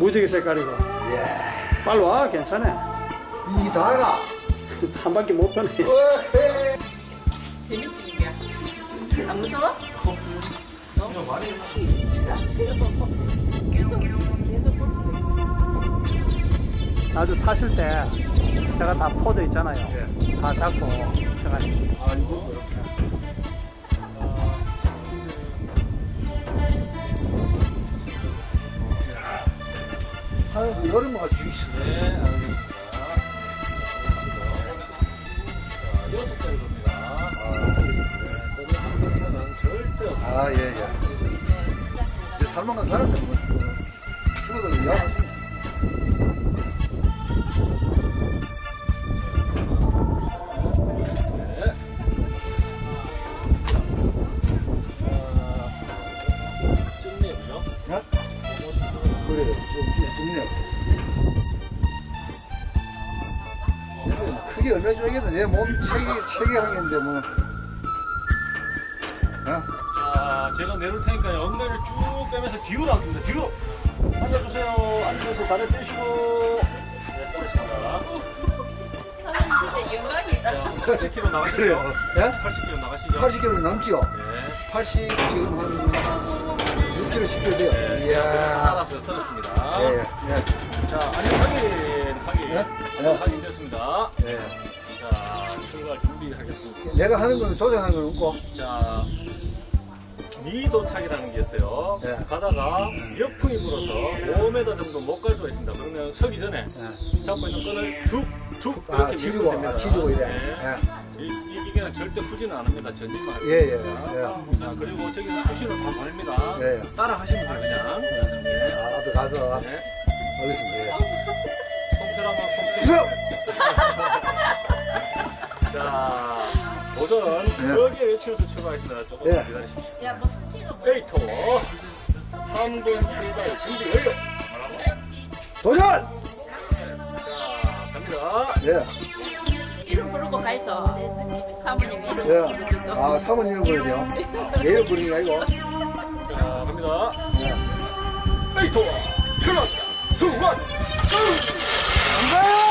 무지개 색깔이고. 예. 빨리 와, 괜찮아. 이 다가. 한 바퀴 못 도네. 재밌지 이게 안 무서워? 나중 타실 때 제가 다 포드 있잖아요. 다 잡고 제가 아, 이거 아, 여름에 주시네. 아, 예, 예. 이제 살만한 사람들, 뭐, 친구들 야하시 좋네요. 크게 얼마 줘야겠네. 내 몸 체계, 체계항인데 뭐. 어? 자, 제가 내릴 테니까요. 엉덩이를 쭉 빼면서 뒤로 나왔습니다. 뒤로. 앉아주세요. 앉아서 다리 떼시고. 네, 그렇습니다. 사람 진짜 영광이다 자, 100kg 나가시죠? 예? 80kg 나가시죠? 80kg 넘지요? 네. 80 지금 한 6kg 10kg 돼요. 하 나 이야. 나왔어요. 터졌습니다. 예, 예, 자, 아니, 확인, 확인. 예? 예. 확인됐습니다. 예. 자, 출발 준비하겠습니다. 내가 하는 건 조정하는 건 없고. 자, 미도착이라는 게 있어요. 예. 가다가 역풍이 불어서 5m 정도 못 갈 수가 있습니다. 그러면 서기 전에 예. 잡고 있는 끈을 툭, 툭 아, 이렇게 밀고 됩니다. 아, 치주고 이래. 네. 예. 이, 이 기계는 절대 푸지는 않습니다. 전진만 할 예, 예, 겁니다. 예. 자, 그리고 저기서 수신호 다 보냅니다. 예. 따라 하시면 돼요, 그냥. 네. 아, 나도 가서 네. 하겠습니다. 예. 한번 손편. 주세요! 자, 도전. 예. 여기에 외치면서 출발하겠습니다. 조금 예. 기다리십시오. 야 뭐 스티커 에이터. 3분 출발 준비 완료. 도전! 자, 갑니다. 예. 이름 부르고 가있어 사모님 이름 예. 부르고 아, 사모님 부르야 돼요? 내 이름 부르는 게 아니고. 자, 갑니다. 예. 에이터. 출발합니다. 투, 원, 고! 간다!